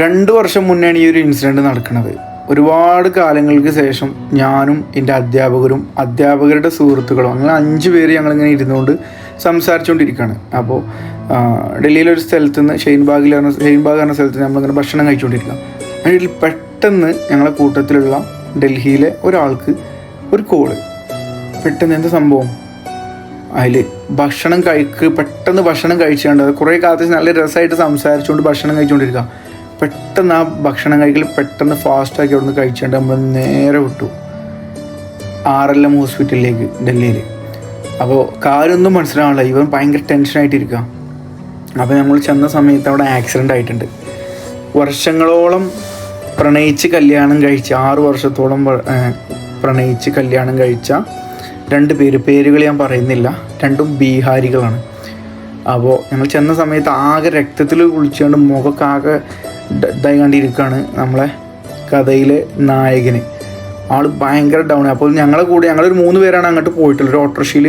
രണ്ട് വർഷം മുന്നെയാണ് ഈ ഒരു ഇൻസിഡന്റ് നടക്കുന്നത്. ഒരുപാട് കാലങ്ങൾക്ക് ശേഷം ഞാനും എന്റെ അധ്യാപകരും അധ്യാപകരുടെ സുഹൃത്തുക്കളും അങ്ങനെ അഞ്ച് പേര് ഞങ്ങളിങ്ങനെ ഇരുന്നുകൊണ്ട് സംസാരിച്ചുകൊണ്ടിരിക്കുകയാണ്. അപ്പോൾ ഡൽഹിയിലൊരു സ്ഥലത്ത് നിന്ന് ഷെയിൻബാഗിൽ പറഞ്ഞ ഷെയിൻബാഗ് പറഞ്ഞ സ്ഥലത്ത് നമ്മളിങ്ങനെ ഭക്ഷണം കഴിച്ചുകൊണ്ടിരിക്കുക. അതിൽ പെട്ടെന്ന് ഞങ്ങളെ കൂട്ടത്തിലുള്ള ഡൽഹിയിലെ ഒരാൾക്ക് ഒരു കോൾ. പെട്ടെന്ന് എന്താ സംഭവം? അതിൽ ഭക്ഷണം കഴിക്ക് പെട്ടെന്ന് ഭക്ഷണം കഴിച്ചുകൊണ്ട് കുറേ കാലത്ത് നല്ല രസമായിട്ട് സംസാരിച്ചുകൊണ്ട് ഭക്ഷണം കഴിച്ചുകൊണ്ടിരിക്കുക. പെട്ടെന്ന് ആ ഭക്ഷണം കഴിക്കൽ പെട്ടെന്ന് ഫാസ്റ്റാക്കി അവിടെ നിന്ന് കഴിച്ചുകൊണ്ട് നമ്മൾ നേരെ വിട്ടു. ആർ എൽ എം ഹോസ്പിറ്റലിലേക്ക് ഡൽഹിയിൽ അപ്പോൾ കാര്യമൊന്നും മനസ്സിലാവില്ല ഇവൻ ഭയങ്കര ടെൻഷനായിട്ടിരിക്കുക അപ്പോൾ നമ്മൾ ചെന്ന സമയത്ത് അവിടെ ആക്സിഡന്റ് ആയിട്ടുണ്ട്. വർഷങ്ങളോളം പ്രണയിച്ച് കല്യാണം കഴിച്ച ആറ് വർഷത്തോളം പ്രണയിച്ച് കല്യാണം കഴിച്ച രണ്ട് പേര്. പേരുകൾ ഞാൻ പറയുന്നില്ല. രണ്ടും ബീഹാരികളാണ്. അപ്പോൾ ഞങ്ങൾ ചെന്ന സമയത്ത് ആകെ രക്തത്തിൽ കുളിച്ചുകൊണ്ട് ഡ- ഇതായി കണ്ടിരിക്കുകയാണ് നമ്മളെ കഥയിലെ നായകന്. ആൾ ഭയങ്കര ഡൗൺ അപ്പോൾ ഞങ്ങളെ കൂടെ ഞങ്ങളൊരു മൂന്ന് പേരാണ് അങ്ങോട്ട് പോയിട്ടുള്ളത്. ഒരു ഓട്ടോറിക്ഷയിൽ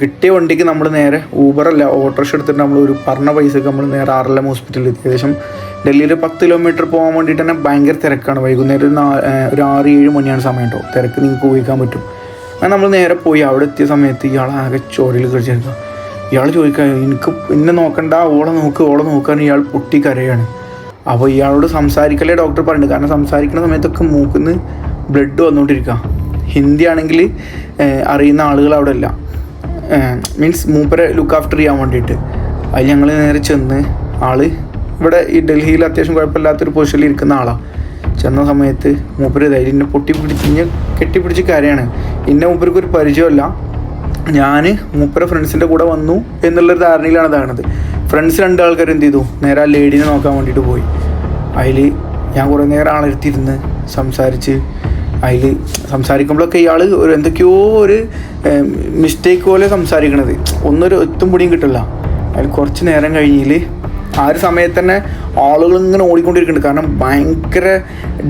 കിട്ടിയ വണ്ടിക്ക് നമ്മൾ നേരെ ഊബറല്ല ഓട്ടോറിക്ഷ എടുത്തിട്ട് നമ്മൾ ഒരു പറഞ്ഞ പൈസക്ക് നമ്മൾ നേരെ ആർ എൽ എം ഹോസ്പിറ്റലിൽ എത്തി. ഏകദേശം ഡൽഹിയിൽ പത്ത് കിലോമീറ്റർ പോകാൻ വേണ്ടിയിട്ട് തന്നെ ഭയങ്കര തിരക്കാണ്. വൈകുന്നേരം ഒരു ഒരു ആറ് ഏഴ് മണിയാണ് സമയം കേട്ടോ തിരക്ക് നിങ്ങൾക്ക് ഊഹിക്കാൻ പറ്റും. അങ്ങനെ നമ്മൾ നേരെ പോയി. അവിടെ എത്തിയ സമയത്ത് ഇയാൾ ആകെ ചോരയിൽ കഴിച്ചെടുക്കുക ഇയാൾ ചോദിക്കുക എനിക്ക് എന്നെ നോക്കണ്ട ഓളെ നോക്ക് ഓളെ നോക്കാൻ ഇയാൾ പൊട്ടി കരയാണ്. അപ്പോൾ ഇയാളോട് സംസാരിക്കലേ ഡോക്ടർ പറയുന്നുണ്ട് കാരണം സംസാരിക്കുന്ന സമയത്തൊക്കെ മൂക്കുന്ന് ബ്ലഡ് വന്നുകൊണ്ടിരിക്കുക ഹിന്ദി ആണെങ്കിൽ അറിയുന്ന ആളുകൾ അവിടെ ഇല്ല. മീൻസ് മൂപ്പരെ ലുക്ക് ആഫ്റ്റർ ചെയ്യാൻ വേണ്ടിയിട്ട്. അതിൽ ഞങ്ങൾ നേരെ ചെന്ന് ആൾ ഇവിടെ ഈ ഡൽഹിയിൽ അത്യാവശ്യം കുഴപ്പമില്ലാത്തൊരു പൊസിഷനിൽ ഇരിക്കുന്ന ആളാണ് ചെന്ന സമയത്ത് മൂപ്പര് ധൈര്യം എന്നെ പൊട്ടി പിടിച്ച് കെട്ടിപ്പിടിച്ച് കരയാണ്. ഇന്നെ മൂപ്പർക്ക് ഒരു പരിചയമല്ല ഞാൻ മൂപ്പര ഫ്രണ്ട്സിന്റെ കൂടെ വന്നു എന്നുള്ളൊരു ധാരണയിലാണ് ഇതാണത് ഫ്രണ്ട്സ് രണ്ട് ആൾക്കാർ എന്ത് ചെയ്തു? നേരെ ആ ലേഡീനെ നോക്കാൻ വേണ്ടിയിട്ട് പോയി. അതിൽ ഞാൻ കുറേ നേരം ആളെടുത്തിരുന്ന് സംസാരിച്ച് അതിൽ സംസാരിക്കുമ്പോഴൊക്കെ ഇയാൾ ഒരു എന്തൊക്കെയോ ഒരു മിസ്റ്റേക്ക് പോലെ സംസാരിക്കണത്. ഒന്നൊരു ഒത്തും പൊടിയും കിട്ടില്ല അതിൽ കുറച്ച് നേരം കഴിഞ്ഞിൽ ആ ഒരു സമയത്ത് തന്നെ ആളുകൾ ഇങ്ങനെ ഓടിക്കൊണ്ടിരിക്കുന്നുണ്ട്. കാരണം ഭയങ്കര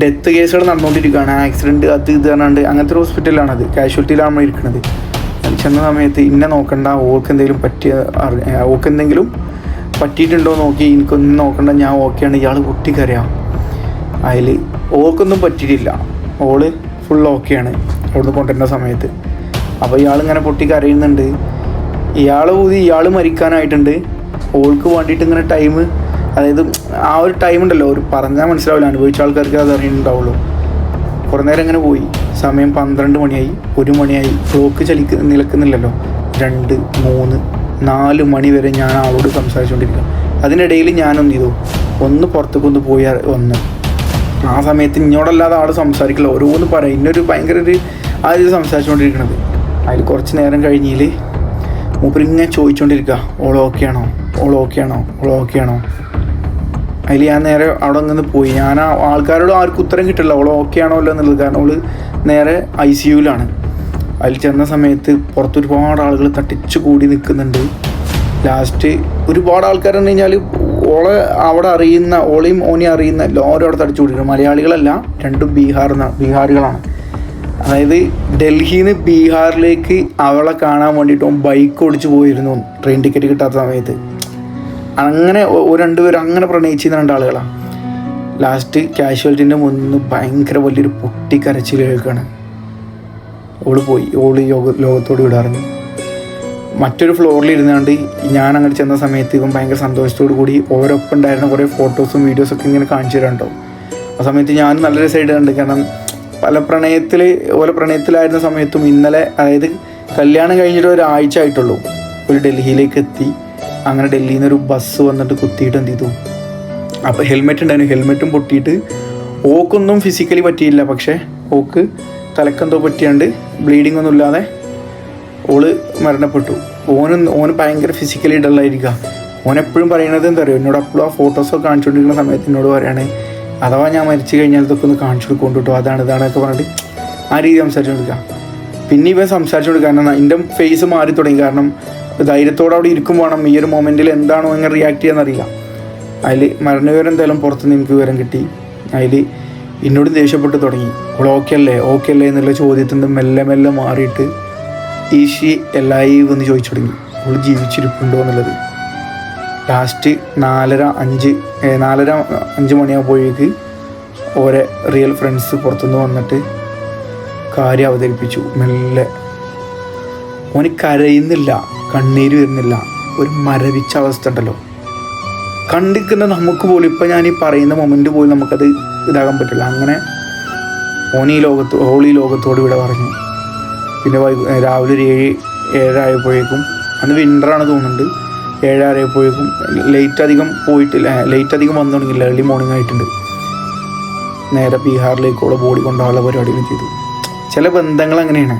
ഡെത്ത് കേസുകൾ നടന്നുകൊണ്ടിരിക്കുകയാണ് ആക്സിഡന്റ് അത് ഇത് പറഞ്ഞാണ്ട് അങ്ങനത്തെ ഒരു ഹോസ്പിറ്റലിലാണത് കാഷ്വാലിറ്റിയിലാണ് ഇരിക്കുന്നത് ചെന്ന സമയത്ത് ഇന്നെ നോക്കണ്ട ഓൾക്ക് എന്തെങ്കിലും പറ്റിയ ഓൾക്ക് എന്തെങ്കിലും പറ്റിയിട്ടുണ്ടോ നോക്കി എനിക്കൊന്നും നോക്കണ്ട ഞാൻ ഓക്കെയാണ്. ഇയാൾ പൊട്ടിക്കറിയാം അതിൽ ഓൾക്കൊന്നും പറ്റിയിട്ടില്ല. ഓൾ ഫുൾ ഓക്കെയാണ് അവിടുന്ന് കൊണ്ടുവരുന്ന സമയത്ത്. അപ്പോൾ ഇയാളിങ്ങനെ പൊട്ടി കരയുന്നുണ്ട്. ഇയാൾ ഊതി ഇയാൾ മരിക്കാനായിട്ടുണ്ട്. ഓൾക്ക് വേണ്ടിയിട്ട് ഇങ്ങനെ ടൈം അതായത് ആ ഒരു ടൈം ഉണ്ടല്ലോ. ഒരു പറഞ്ഞാൽ മനസ്സിലാവില്ല. അനുഭവിച്ച ആൾക്കാർക്ക് അത് അറിയുന്നുണ്ടാവുള്ളൂ. കുറേ നേരം ഇങ്ങനെ പോയി. സമയം പന്ത്രണ്ട് മണിയായി. ഒരു മണിയായി. ക്ലോക്ക് ചലിക്ക് നിലക്കുന്നില്ലല്ലോ. രണ്ട് മൂന്ന് നാല് മണി വരെ ഞാൻ ആളോട് സംസാരിച്ചുകൊണ്ടിരിക്കും അതിനിടയിൽ ഞാനൊന്ന് ചെയ്തു? ഒന്ന് പുറത്തേക്ക് ഒന്ന് പോയി ഒന്ന് ആ സമയത്ത് ഇന്നോടല്ലാതെ ആൾ സംസാരിക്കില്ല. ഓരോന്ന് പറയും. ഇന്നൊരു ഭയങ്കര ഒരു ആ ഇത് സംസാരിച്ചുകൊണ്ടിരിക്കണത് അതിൽ കുറച്ച് നേരം കഴിഞ്ഞാൽ മൂപ്പര് ഇങ്ങനെ ചോദിച്ചുകൊണ്ടിരിക്കുക ഓൾ ഓക്കെ ആണോ? ഓൾ ഓക്കെ ആണോ? ഓൾ ഓക്കെ ആണോ? അതിൽ ഞാൻ നേരെ അവിടെ നിന്ന് പോയി. ഞാൻ ആ ആൾക്കാരോട് ആർക്കും ഉത്തരം കിട്ടില്ല. ഓൾ ഓക്കെ ആണോ അല്ലോ എന്നുള്ളത് കാരണം അവൾ നേരെ ഐ സി യുവിലാണ് അതിൽ ചെന്ന സമയത്ത് പുറത്ത് ഒരുപാട് ആളുകൾ തട്ടിച്ചു കൂടി നിൽക്കുന്നുണ്ട്. ലാസ്റ്റ് ഒരുപാട് ആൾക്കാർ എന്ന് കഴിഞ്ഞാൽ ഓളെ അവിടെ അറിയുന്ന ഓളെയും ഓനെയും അറിയുന്ന എല്ലാവരും അവിടെ തടിച്ചു കൂടിയിരുന്നു മലയാളികളല്ല രണ്ടും ബീഹാർ ബീഹാറികളാണ് അതായത് ഡൽഹിയിൽ നിന്ന് ബീഹാറിലേക്ക് അവളെ കാണാൻ വേണ്ടിയിട്ട് ഓൻ ബൈക്ക് ഓടിച്ചു പോയിരുന്നു ട്രെയിൻ ടിക്കറ്റ് കിട്ടാത്ത സമയത്ത്. അങ്ങനെ ഒരു രണ്ടുപേരും അങ്ങനെ പ്രണയിച്ചിരുന്ന രണ്ടാളുകളാണ് ലാസ്റ്റ് കാഷ്വാലിറ്റിന്റെ മുന്നിൽ ഭയങ്കര വലിയൊരു പൊട്ടിക്കരച്ചിൽ കേൾക്കുകയാണ് ഓൾ പോയി. ഓൾ യോഗ ലോകത്തോട് വിടാറുണ്ട് മറ്റൊരു ഫ്ലോറിൽ ഇരുന്നുകൊണ്ട് ഞാൻ അങ്ങോട്ട് ചെന്ന സമയത്ത് ഇവൻ ഭയങ്കര സന്തോഷത്തോടു കൂടി ഓരോപ്പം ഉണ്ടായിരുന്ന കുറേ ഫോട്ടോസും വീഡിയോസൊക്കെ ഇങ്ങനെ കാണിച്ചു തരാണ്ടാവും ആ സമയത്ത് ഞാൻ നല്ല രസമായിട്ട് കണ്ട്. കാരണം പല പ്രണയത്തിൽ ഓല പ്രണയത്തിലായിരുന്ന സമയത്തും ഇന്നലെ അതായത് കല്യാണം കഴിഞ്ഞിട്ട് ഒരാഴ്ച ആയിട്ടുള്ളൂ. ഒരു ഡൽഹിയിലേക്ക് എത്തി. അങ്ങനെ ഡൽഹിയിൽ നിന്ന് ഒരു ബസ് വന്നിട്ട് കുത്തിയിട്ട് എന്ത് ചെയ്തു? അപ്പോൾ ഹെൽമെറ്റ് ഉണ്ടായിരുന്നു. ഹെൽമെറ്റും പൊട്ടിയിട്ട് ഓക്കൊന്നും ഫിസിക്കലി പറ്റിയില്ല. പക്ഷേ ഓക്ക് തലക്കെന്തോ പറ്റിയാണ്ട് ബ്ലീഡിംഗ് ഒന്നും ഇല്ലാതെ ഓൾ മരണപ്പെട്ടു. ഓന് ഓന് ഭയങ്കര ഫിസിക്കലി ഡള്ളായിരിക്കുക ഓനെപ്പോഴും പറയണത് എന്താ പറയുക എന്നോട് അപ്പോഴും ആ ഫോട്ടോസൊക്കെ കാണിച്ചുകൊണ്ടിരിക്കുന്ന സമയത്ത് എന്നോട് പറയണേ അഥവാ ഞാൻ മരിച്ചു കഴിഞ്ഞാൽ ഇതൊക്കെ ഒന്ന് കാണിച്ചു കൊടുക്കൊണ്ട് കേട്ടോ അതാണ് ഇതാണൊക്കെ പറഞ്ഞിട്ട് ആ രീതി സംസാരിച്ചു കൊടുക്കുക പിന്നെ ഇവൻ കൊടുക്കുക കാരണം എന്റെ ഫേസ് മാറി തുടങ്ങി. കാരണം ധൈര്യത്തോടെ അവിടെ ഇരിക്കും വേണം ഈ ഒരു മൊമെന്റിൽ എന്താണോ എങ്ങനെ റിയാക്ട് ചെയ്യാന്നറിയില്ല. അതിൽ മരണവിവരം എന്തായാലും പുറത്തുനിന്ന് എനിക്ക് വിവരം കിട്ടി. അതിൽ എന്നോട് ദേഷ്യപ്പെട്ട് തുടങ്ങി. അവൾ ഓക്കെ അല്ലേ ഓക്കെ അല്ലേ എന്നുള്ള ചോദ്യത്തിൽ നിന്ന് മെല്ലെ മെല്ലെ മാറിയിട്ട് ഈശി ലൈവ് എന്ന് ചോദിച്ചു തുടങ്ങി. അവൾ ജീവിച്ചിരിപ്പുണ്ടോ? എന്നുള്ളത്. ലാസ്റ്റ് നാലര അഞ്ച് നാലര അഞ്ച് മണിയാകുമ്പോഴേക്ക് ഓരെ റിയൽ ഫ്രണ്ട്സ് പുറത്തുനിന്ന് വന്നിട്ട് കാര്യം അവതരിപ്പിച്ചു. മെല്ലെ. ഓന് കരയുന്നില്ല കണ്ണീര് വരുന്നില്ല. ഒരു മരവിച്ച അവസ്ഥ ഉണ്ടല്ലോ. കണ്ടിരിക്കുന്ന നമുക്ക് പോലും ഇപ്പം ഞാൻ ഈ പറയുന്ന മൊമെന്റ് പോലും നമുക്കത് ഇതാകാൻ പറ്റില്ല. അങ്ങനെ ഓണി ലോകത്ത് ഹോളി ലോകത്തോട് ഇവിടെ പറഞ്ഞു. പിന്നെ വൈകു രാവിലെ ഒരു ഏഴ് ഏഴായപ്പോഴേക്കും അന്ന് വിന്ററാണ് തോന്നുന്നുണ്ട്. ഏഴായപ്പോഴേക്കും ലേറ്റ് അധികം പോയിട്ടില്ല ലേറ്റ് അധികം വന്നു തുടങ്ങിയില്ല. ഏർലി മോർണിംഗ് ആയിട്ടുണ്ട്. നേരെ ബീഹാറിലേക്കുള്ള ബോഡി കൊണ്ടുള്ള പരിപാടികൾ ചെയ്തു. ചില ബന്ധങ്ങൾ അങ്ങനെയാണ്.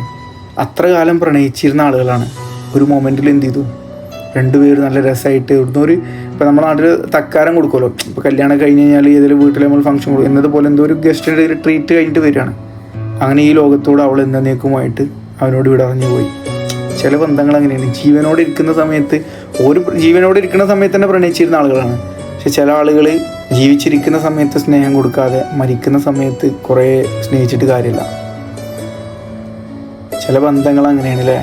അത്ര കാലം പ്രണയിച്ചിരുന്ന ആളുകളാണ്. ഒരു മൊമെന്റിൽ എന്ത് ചെയ്തു? രണ്ടുപേരും നല്ല രസമായിട്ട് ഇവിടുന്ന് ഒരു ഇപ്പോൾ നമ്മുടെ നാട്ടിൽ തക്കാരം കൊടുക്കുമല്ലോ. ഇപ്പോൾ കല്യാണം കഴിഞ്ഞ് കഴിഞ്ഞാൽ ഏതെങ്കിലും വീട്ടിൽ നമ്മൾ ഫംഗ്ഷൻ കൊടുക്കും. എന്നതുപോലെ എന്തോ ഒരു ഗസ്റ്റിന്റെ ഒരു ട്രീറ്റ് കഴിഞ്ഞിട്ട് വരികയാണ്. അങ്ങനെ ഈ ലോകത്തോട് അവൾ എന്നേക്കുമായിട്ട് അവനോട് ഇവിടെ അറിഞ്ഞു പോയി. ചില ബന്ധങ്ങൾ അങ്ങനെയാണ്. ജീവനോട് ഇരിക്കുന്ന സമയത്ത് ഒരു ജീവനോട് ഇരിക്കുന്ന സമയത്ത് തന്നെ പ്രണയിച്ചിരുന്ന ആളുകളാണ്. പക്ഷെ ചില ആളുകൾ ജീവിച്ചിരിക്കുന്ന സമയത്ത് സ്നേഹം കൊടുക്കാതെ മരിക്കുന്ന സമയത്ത് കുറേ സ്നേഹിച്ചിട്ട് കാര്യമില്ല. ചില ബന്ധങ്ങൾ അങ്ങനെയാണ് അല്ലേ